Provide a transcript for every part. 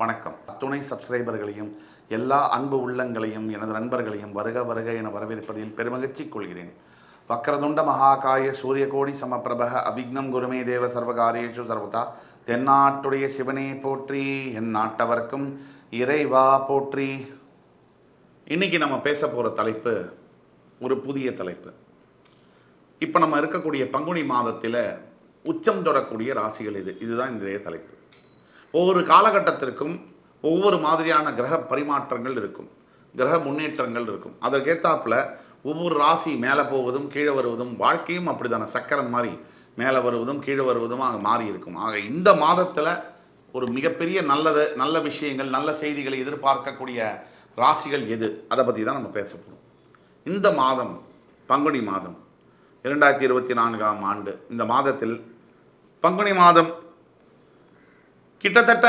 வணக்கம். துணை சப்ஸ்கிரைபர்களையும் எல்லா அன்பு உள்ளங்களையும் எனது நண்பர்களையும் வருக வருக என வரவேற்பதில் பெருமகிழ்ச்சி கொள்கிறேன். வக்ரதுண்ட மகாகாய சூரியகோடி சமப்பிரபக அபிக்னம் குருமே தேவ சர்வகாரியேஷு சர்வதா தென்னாட்டுடைய சிவனே போற்றி என் நாட்டவர்க்கும் இறைவா போற்றி. இன்னைக்கு நம்ம பேச போகிற தலைப்பு ஒரு புதிய தலைப்பு. இப்போ நம்ம இருக்கக்கூடிய பங்குனி மாதத்தில் உச்சம் தொடக்கூடிய ராசிகள் இது. இதுதான் இன்றைய தலைப்பு. ஒவ்வொரு காலகட்டத்திற்கும் ஒவ்வொரு மாதிரியான கிரக பரிமாற்றங்கள் இருக்கும். கிரக முன்னேற்றங்கள் இருக்கும். அதற்கேத்தாப்பில் ஒவ்வொரு ராசி மேலே போவதும் கீழே வருவதும் வாழ்க்கையும் அப்படிதானே. சக்கரம் மாதிரி மேலே வருவதும் கீழே வருவதும் அங்கே மாறி இருக்கும். ஆக இந்த மாதத்தில் ஒரு மிகப்பெரிய நல்லது நல்ல விஷயங்கள் நல்ல செய்திகளை எதிர்பார்க்கக்கூடிய ராசிகள் எது? அதை பற்றி தான் நம்ம பேச போகிறோம் இந்த மாதம் பங்குனி மாதம் இரண்டாயிரத்தி இருபத்தி நான்காம் ஆண்டு இந்த மாதத்தில் பங்குனி மாதம் கிட்டத்தட்ட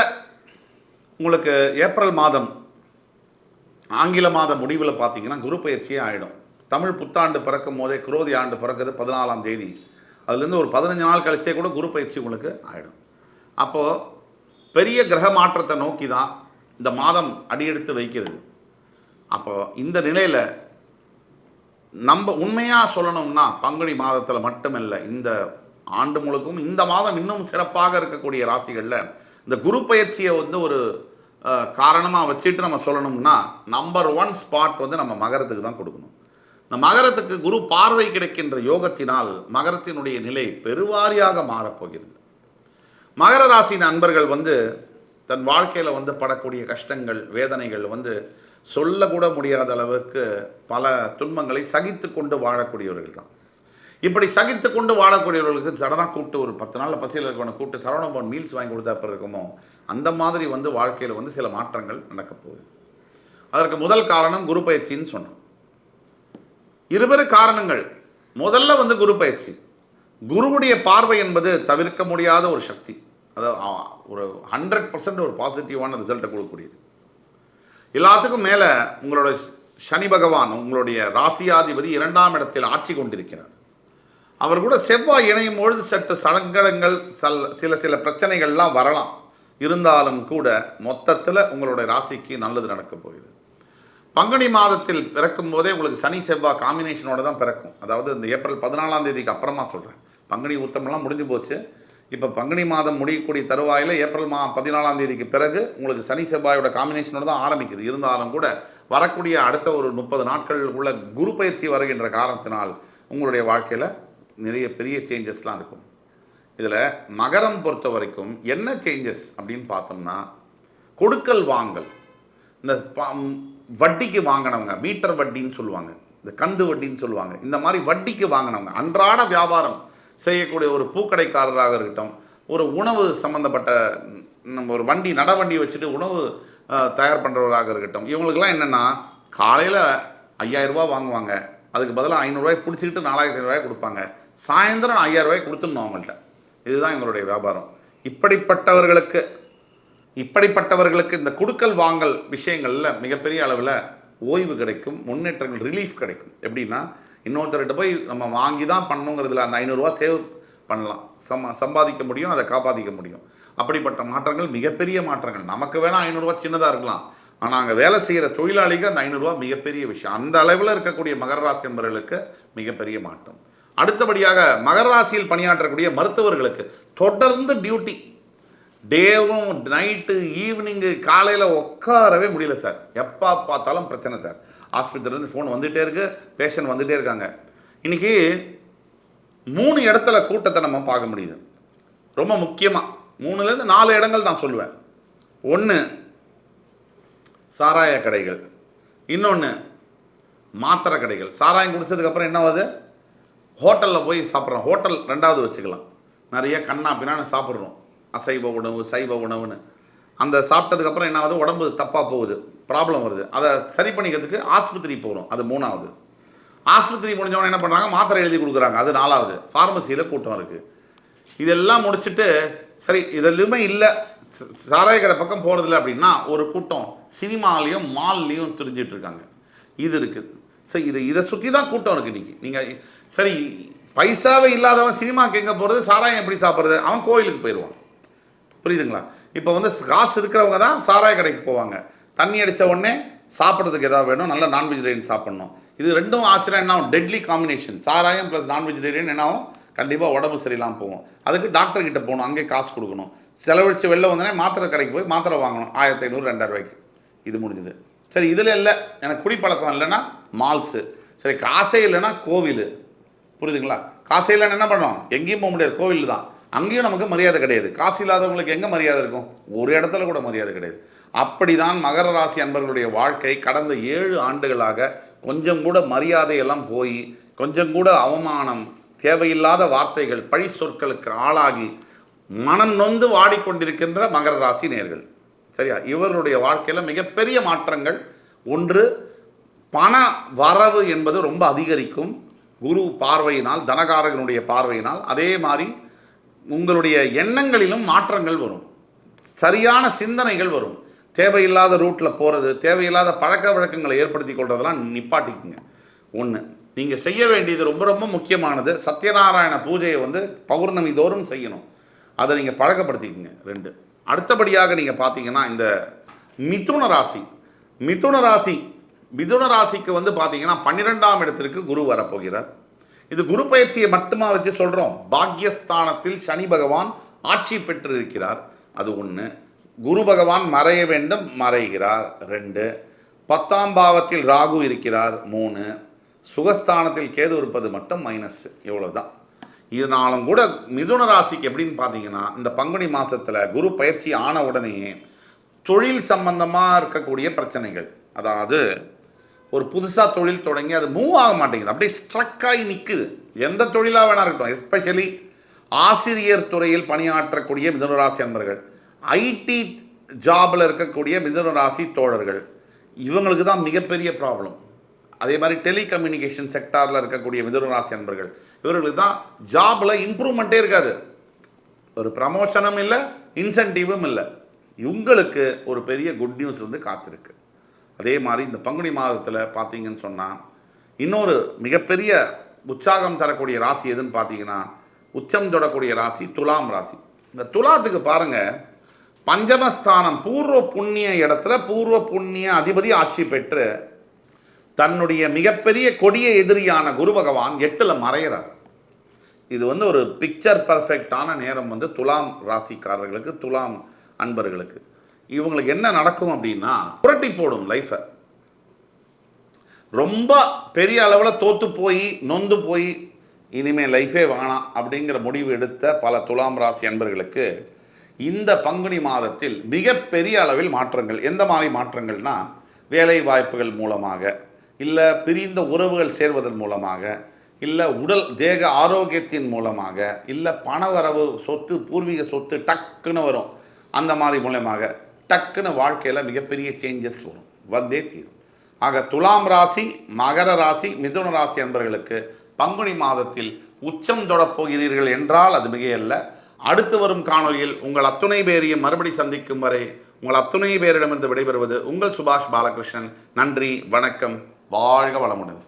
உங்களுக்கு ஏப்ரல் மாதம் ஆங்கில மாத முடிவில் பார்த்தீங்கன்னா குரு பயிற்சியே ஆகிடும் தமிழ் புத்தாண்டு பிறக்கும் போதே குரோதி ஆண்டு பிறக்குது பதினாலாம் தேதி. அதுலேருந்து ஒரு பதினஞ்சு நாள் கழிச்சே கூட குரு பயிற்சி உங்களுக்கு ஆகிடும் அப்போது பெரிய கிரக மாற்றத்தை நோக்கி தான் இந்த மாதம் அடியெடுத்து வைக்கிறது. அப்போ இந்த நிலையில் நம்ம உண்மையாக சொல்லணும்னா பங்குனி மாதத்தில் மட்டுமில்லை இந்த ஆண்டு முழுக்கும் இந்த மாதம் இன்னும் சிறப்பாக இருக்கக்கூடிய ராசிகளில் இந்த குரு பயிற்சியை வந்து ஒரு காரணமாக வச்சுட்டு நம்ம சொல்லணும்னா நம்பர் ஒன் ஸ்பாட் வந்து நம்ம மகரத்துக்கு தான் கொடுக்கணும். இந்த மகரத்துக்கு குரு பார்வை கிடைக்கின்ற யோகத்தினால் மகரத்தினுடைய நிலை பெருவாரியாக மாறப்போகிறது மகர ராசி நண்பர்கள் வந்து தன் வாழ்க்கையில் வந்து படக்கூடிய கஷ்டங்கள் வேதனைகள் வந்து சொல்லக்கூட முடியாத அளவுக்கு பல துன்பங்களை சகித்து கொண்டு வாழக்கூடியவர்கள் தான். இப்படி சகித்து கொண்டு வாழக்கூடியவர்களுக்கு சடனாக கூப்பிட்டு ஒரு பத்து நாளில் பசியில் இருக்கவனை கூப்பிட்டு சரவணபவன் மீல்ஸ் வாங்கி கொடுத்தா இருக்குமோ அந்த மாதிரி வந்து வாழ்க்கையில் வந்து சில மாற்றங்கள் நடக்க போகுது. அதற்கு முதல் காரணம் குரு பயிற்சின்னு சொன்னோம். இருவேறு காரணங்கள். முதல்ல வந்து குரு பயிற்சி. குருவுடைய பார்வை என்பது தவிர்க்க முடியாத ஒரு சக்தி. அது ஒரு ஹண்ட்ரட் பர்சன்ட் ஒரு பாசிட்டிவான ரிசல்ட்டை கொடுக்கக்கூடியது. எல்லாத்துக்கும் மேலே உங்களோட சனி பகவான் உங்களுடைய ராசியாதிபதி இரண்டாம் இடத்தில் ஆட்சி கொண்டிருக்கிறார். அவர் கூட செவ்வாய் இணையும் பொழுது சற்று சலங்கடங்கள் சல் சில சில பிரச்சனைகள்லாம் வரலாம். இருந்தாலும் கூட மொத்தத்தில் உங்களுடைய ராசிக்கு நல்லது நடக்க போகுது. பங்குனி மாதத்தில் பிறக்கும் போதே உங்களுக்கு சனி செவ்வாய் காம்பினேஷனோட தான் பிறக்கும். அதாவது இந்த ஏப்ரல் பதினாலாம் தேதிக்கு அப்புறமா சொல்கிறேன் பங்குனி ஊத்தமெல்லாம் முடிஞ்சு போச்சு. இப்போ பங்குனி மாதம் முடியக்கூடிய தருவாயில் ஏப்ரல் மா பதினாலாம் தேதிக்கு பிறகு உங்களுக்கு சனி செவ்வாயோட காம்பினேஷனோட தான் ஆரம்பிக்குது. இருந்தாலும் கூட வரக்கூடிய அடுத்த ஒரு முப்பது நாட்கள் உள்ள குரு பயிற்சி வருகின்ற காரணத்தினால் உங்களுடைய வாழ்க்கையில் நிறைய பெரிய சேஞ்சஸ்லாம் இருக்கும். இதில் மகரம் பொறுத்த வரைக்கும் என்ன சேஞ்சஸ் அப்படின்னு பார்த்தோம்னா கொடுக்கல் வாங்கல். இந்த ப- வட்டிக்கு வாங்கினவங்க மீட்டர் வட்டின்னு சொல்லுவாங்க. இந்த கந்து வட்டின்னு சொல்லுவாங்க. இந்த மாதிரி வட்டிக்கு வாங்கினவங்க அன்றாட வியாபாரம் செய்யக்கூடிய ஒரு பூக்கடைக்காரராக இருக்கட்டும் ஒரு உணவு சம்மந்தப்பட்ட நம்ம ஒரு வண்டி நடவண்டி வச்சுட்டு உணவு தயார் பண்ணுறவராக இருக்கட்டும் இவங்களுக்கெல்லாம் என்னென்னா காலையில் ஐயாயிரரூபா வாங்குவாங்க. அதுக்கு பதிலாக ஐநூறுரூவாய் பிடிச்சிக்கிட்டு நாலாயிரத்தி ஐநூறுரூவாய் கொடுப்பாங்க. சாயந்தரம் ஐயாயிரரூவாய் கொடுத்துடணும் அவங்கள்ட்ட. இதுதான் எங்களுடைய வியாபாரம். இப்படிப்பட்டவர்களுக்கு இப்படிப்பட்டவர்களுக்கு இந்த கொடுக்கல் வாங்கல் விஷயங்களில் மிகப்பெரிய அளவில் ஓய்வு கிடைக்கும் முன்னேற்றங்கள் ரிலீஃப் கிடைக்கும். எப்படின்னா இன்னொருத்தர்கிட்ட போய் நம்ம வாங்கி தான் பண்ணுங்கிறதுல அந்த ஐநூறுரூவா சேவ் பண்ணலாம். சம் சம்பாதிக்க முடியும் அதை காப்பாற்றிக்க முடியும். அப்படிப்பட்ட மாற்றங்கள் மிகப்பெரிய மாற்றங்கள். நமக்கு வேணால் ஐநூறுரூவா சின்னதாக இருக்கலாம். ஆனால் அங்கே வேலை செய்கிற தொழிலாளிக்கு அந்த ஐநூறுரூவா மிகப்பெரிய விஷயம். அந்த அளவில் இருக்கக்கூடிய மகர ராசி என்பவர்களுக்கு மிகப்பெரிய மாற்றம். அடுத்தபடியாக மகராசியில் பணியாற்றக்கூடிய மருத்துவர்களுக்கு தொடர்ந்து டியூட்டி. டேவும் நைட்டு ஈவினிங்கு காலையில் உட்காரவே முடியல சார். எப்போ பார்த்தாலும் பிரச்சனை சார். ஆஸ்பத்திரிலேருந்து ஃபோன் வந்துகிட்டே இருக்குது பேஷண்ட் வந்துகிட்டே இருக்காங்க. இன்றைக்கி மூணு இடத்துல கூட்டத்தை நம்ம பார்க்க முடியுது. ரொம்ப முக்கியமாக மூணுலேருந்து நாலு இடங்கள் நான் சொல்லுவேன். ஒன்று சாராய கடைகள். இன்னொன்று மாத்திரை கடைகள். சாராயம் குடித்ததுக்கப்புறம் என்ன ஆகுது? ஹோட்டலில் போய் சாப்பிட்றோம். ஹோட்டல் ரெண்டாவது வச்சுக்கலாம். நிறைய கண்ணா பின்னான்னு சாப்பிட்றோம். அசைவ உணவு சைவ உணவுன்னு. அந்த சாப்பிட்டதுக்கப்புறம் என்ன ஆகுது? உடம்பு தப்பாக போகுது. ப்ராப்ளம் வருது. அதை சரி பண்ணிக்கிறதுக்கு ஆஸ்பத்திரி போகிறோம் அது மூணாவது. ஆஸ்பத்திரி முடிஞ்சவொடனே என்ன பண்ணுறாங்க மாத்திரை எழுதி கொடுக்குறாங்க. அது நாலாவது. ஃபார்மசியில் கூட்டம் இருக்குது இதெல்லாம் முடிச்சுட்டு சரி இதெல்லாமே இல்லை. சாராயக்கடை பக்கம் போகிறதில்ல அப்படின்னா ஒரு கூட்டம் சினிமாலையும் மால்லேயும் தெரிஞ்சிட்டு இருக்காங்க. இது இருக்குது. சரி இது இதை சுற்றி தான் கூட்டம் இருக்குது இன்னைக்கு. நீங்கள் சரி பைசாவே இல்லாதவன் சினிமாக்கு எங்கே போகிறது சாராயம் எப்படி சாப்பிட்றது? அவன் கோயிலுக்கு போயிடுவான். புரியுதுங்களா? இப்போ வந்து காசு இருக்கிறவங்க தான் சாராய கடைக்கு போவாங்க. தண்ணி அடித்த உடனே சாப்பிட்றதுக்கு எதாவது வேணும். நல்ல நான் வெஜிடேரியன் சாப்பிட்ணும். இது ரெண்டும் ஆச்சுன்னா என்ன ஆகும்? டெட்லி காம்பினேஷன் சாராயம் ப்ளஸ் நான் வெஜிடேரியன் என்ன ஆகும்? கண்டிப்பாக உடம்பு சரியில்லாமல் போகும். அதுக்கு டாக்டர் கிட்ட போகணும். அங்கே காசு கொடுக்கணும். செலவழித்து வெளில வந்தோடனே மாத்திரை கடைக்கு போய் மாத்திரை வாங்கணும். ஆயிரத்தி ஐநூறு ரெண்டாயிரம் ரூபாய்க்கு. இது முடிஞ்சது. சரி இதில் இல்லை. எனக்கு குடிப்பழக்கம் இல்லைன்னா மால்ஸு சரி காசே இல்லைன்னா கோவில். புரியுதுங்களா? காசே இல்லைன்னு என்ன பண்ணோம் எங்கேயும் போக முடியாது. கோவில் தான். அங்கேயும் நமக்கு மரியாதை கிடையாது. காசு இல்லாதவங்களுக்கு எங்கே மரியாதை இருக்கும்? ஒரு இடத்துல கூட மரியாதை கிடையாது. அப்படிதான் மகர ராசி அன்பர்களுடைய வாழ்க்கை கடந்த ஏழு ஆண்டுகளாக கொஞ்சம் கூட மரியாதையெல்லாம் போய் கொஞ்சம் கூட அவமானம் தேவையில்லாத வார்த்தைகள் பழி சொற்களுக்கு ஆளாகி மனம் நொந்து வாடிக்கொண்டிருக்கின்ற மகர ராசி நேர்கள். சரியா? இவர்களுடைய வாழ்க்கையில் மிகப்பெரிய மாற்றங்கள். ஒன்று பண வரவு என்பது ரொம்ப அதிகரிக்கும். குரு பார்வையினால் தனகாரகனுடைய பார்வையினால் அதே மாதிரி உங்களுடைய எண்ணங்களிலும் மாற்றங்கள் வரும். சரியான சிந்தனைகள் வரும். தேவையில்லாத ரூட்டில் போகிறது தேவையில்லாத பழக்க வழக்கங்களை ஏற்படுத்தி கொள்றதெல்லாம் நிப்பாட்டிக்குங்க. ஒன்று நீங்கள் செய்ய வேண்டியது ரொம்ப ரொம்ப முக்கியமானது சத்யநாராயண பூஜையை வந்து பௌர்ணமி தோறும் செய்யணும். அதை நீங்கள் பழக்கப்படுத்திக்கங்க. ரெண்டு அடுத்தபடியாக நீங்கள் பார்த்தீங்கன்னா இந்த மிதுன ராசி. மிதுன ராசி மிதுன ராசிக்கு வந்து பார்த்தீங்கன்னா பன்னிரெண்டாம் இடத்திற்கு குரு வரப்போகிறார். இது குரு பயிற்சியை மட்டுமா வச்சு சொல்கிறோம் பாக்யஸ்தானத்தில் சனி பகவான் ஆட்சி பெற்றிருக்கிறார். அது ஒன்று குரு பகவான் மறைய வேண்டும் மறைகிறார். ரெண்டு. பத்தாம் பாவத்தில் ராகு இருக்கிறார். மூணு. சுகஸ்தானத்தில் கேது இருப்பது மட்டும் மைனஸ் இவ்வளவுதான். இதனாலும் கூட மிதுன ராசிக்கு எப்படின்னு பார்த்தீங்கன்னா இந்த பங்குனி மாதத்தில் குரு பயிற்சி ஆன உடனே தொழில் சம்பந்தமாக இருக்கக்கூடிய பிரச்சனைகள். அதாவது ஒரு புதுசாக தொழில் தொடங்கி அது மூவ் ஆக மாட்டேங்குது. அப்படியே ஸ்ட்ரக் ஆகி நிற்குது எந்த தொழிலாக வேணா இருக்கட்டும். எஸ்பெஷலி ஆசிரியர் துறையில் பணியாற்றக்கூடிய மிதுனராசி அன்பர்கள். ஐடி ஜாபில் இருக்கக்கூடிய மிதுனராசி தோழர்கள். இவங்களுக்கு தான் மிகப்பெரிய ப்ராப்ளம் அதே மாதிரி டெலிகம்யூனிகேஷன் செக்டாரில் இருக்கக்கூடிய மிதுனராசி அன்பர்கள். இவர்களுக்கு தான் ஜாபில் இம்ப்ரூவ்மெண்ட்டே இருக்காது. ஒரு ப்ரமோஷனும் இல்லை இன்சென்டிவும் இல்லை. இவங்களுக்கு ஒரு பெரிய குட் நியூஸ் வந்து காத்திருக்கு. அதே மாதிரி இந்த பங்குனி மாதத்தில் பார்த்தீங்கன்னு சொன்னால் இன்னொரு மிகப்பெரிய உற்சாகம் தரக்கூடிய ராசி எதுன்னு பார்த்தீங்கன்னா உச்சம் தொடக்கூடிய ராசி துலாம் ராசி. இந்த துலாத்துக்கு பாருங்கள் பஞ்சமஸ்தானம் பூர்வ புண்ணிய இடத்துல பூர்வ புண்ணிய அதிபதி ஆட்சி பெற்று தன்னுடைய மிகப்பெரிய கொடிய எதிரியான குரு பகவான் எட்டில் மறைகிறார் இது வந்து ஒரு பிக்சர் பர்ஃபெக்டான நேரம் வந்து துலாம் ராசிக்காரர்களுக்கு துலாம் அன்பர்களுக்கு. இவங்களுக்கு என்ன நடக்கும் அப்படின்னா புரட்டி போடும் லைஃப்பை ரொம்ப பெரிய அளவில் தோற்று போய் நொந்து போய் இனிமேல் லைஃபே வேணாம் அப்படிங்கிற முடிவு எடுத்த பல துலாம் ராசி அன்பர்களுக்கு இந்த பங்குனி மாதத்தில் மிகப்பெரிய அளவில் மாற்றங்கள் எந்த மாதிரி மாற்றங்கள்னா வேலை வாய்ப்புகள் மூலமாக இல்லை பிரிந்த உறவுகள் சேர்வதன் மூலமாக இல்லை உடல் தேக ஆரோக்கியத்தின் மூலமாக இல்லை பணவரவு சொத்து பூர்வீக சொத்து டக்குன்னு வரும். அந்த மாதிரி மூலமாக டக்குன்னு வாழ்க்கையில் மிகப்பெரிய சேஞ்சஸ் வரும். வந்தே தீரும். ஆக துலாம் ராசி மகர ராசி மிதுன ராசி என்பவர்களுக்கு பங்குனி மாதத்தில் உச்சம் தொடப் போகிறீர்கள் என்றால் அது மிகையல்ல. அடுத்து வரும் காணொளியில் உங்கள் அத்துணை பேரையும் மறுபடி சந்திக்கும் வரை உங்கள் அத்துணை பேரிடமிருந்து விடைபெறுவது உங்கள் சுபாஷ் பாலகிருஷ்ணன். நன்றி வணக்கம் வாழ்க வளமுடன்.